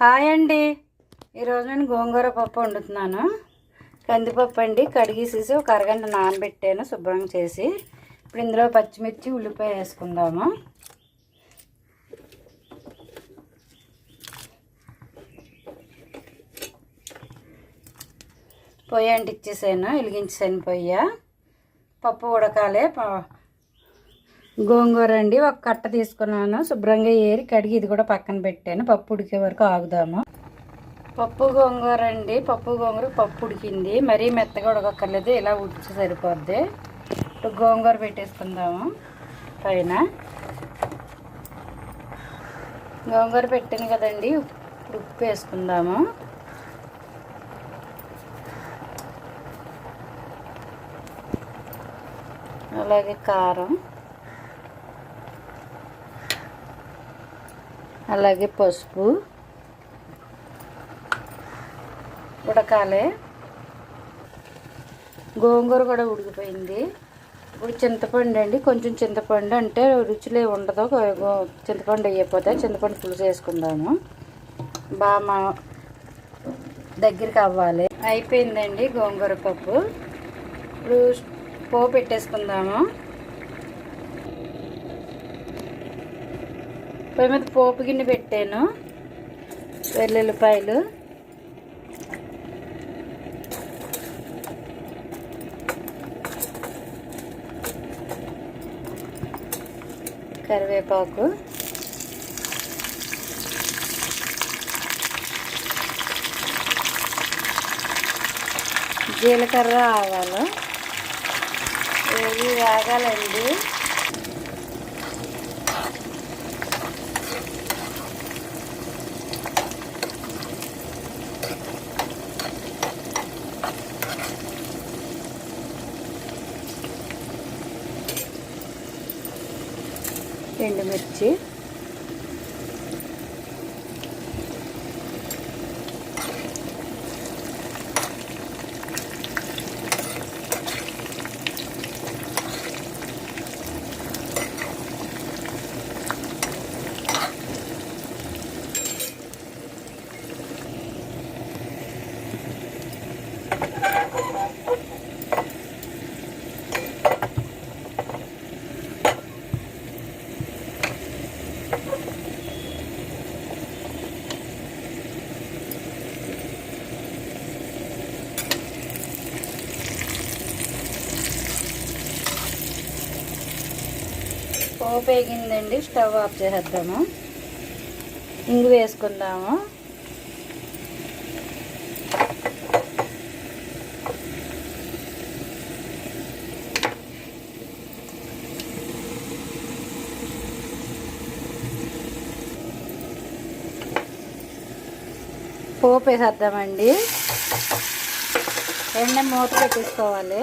Hi అండి. ఈరోజు నేను గోంగూర పప్పు వండుతున్నాను. కందిపప్పు అండి కడిగేసేసి ఒక అరగంట నానబెట్టాను శుభ్రం చేసి. ఇప్పుడు ఇందులో పచ్చిమిర్చి ఉల్లిపాయ వేసుకుందాము. పొయ్యి అంటిచ్చేసాను వెలిగించేసాను పొయ్య. పప్పు ఉడకాలి గోంగూర అండి ఒక కట్ట తీసుకున్నాను. శుభ్రంగా ఏరి కడిగి ఇది కూడా పక్కన పెట్టాను. పప్పు ఉడికే వరకు ఆగుదాము. పప్పు గోంగూర అండి. పప్పు గోంగూర పప్పు ఉడికింది. మరీ మెత్తగా ఉడకక్కర్లేదు ఇలా ఉడిచి సరిపోద్ది. ఇప్పుడు గోంగూర పెట్టేసుకుందాము పైన. గోంగూర పెట్టాను కదండి ఇప్పుడు ఉప్పు వేసుకుందాము. అలాగే కారం. అలాగే పసుపు. ఉడకాలి. గోంగూర కూడా ఉడికిపోయింది. ఇప్పుడు చింతపండు అండి. కొంచెం చింతపండు అంటే రుచిలే ఉండదు. చింతపండు వేయకపోతే చింతపండు పులుసు వేసుకుందాము. బాగా మా దగ్గరికి అవ్వాలి. అయిపోయిందండి గోంగూర పప్పు. ఇప్పుడు పోపు పెట్టేసుకుందాము. పొయ్యి మీద పోపు గిన్నె పెట్టాను. వెల్లుల్లిపాయలు. కరివేపాకు. జీలకర్ర ఆవాలు. ఇవి వేగాలండి. ఎండుమిర్చి పోపు వేగిందండి స్టవ్ ఆఫ్ చేసేద్దాము. ఇంగు వేసుకుందాము. పోపు వేసేద్దామండి ఎండ మూత పెట్టేసుకోవాలి.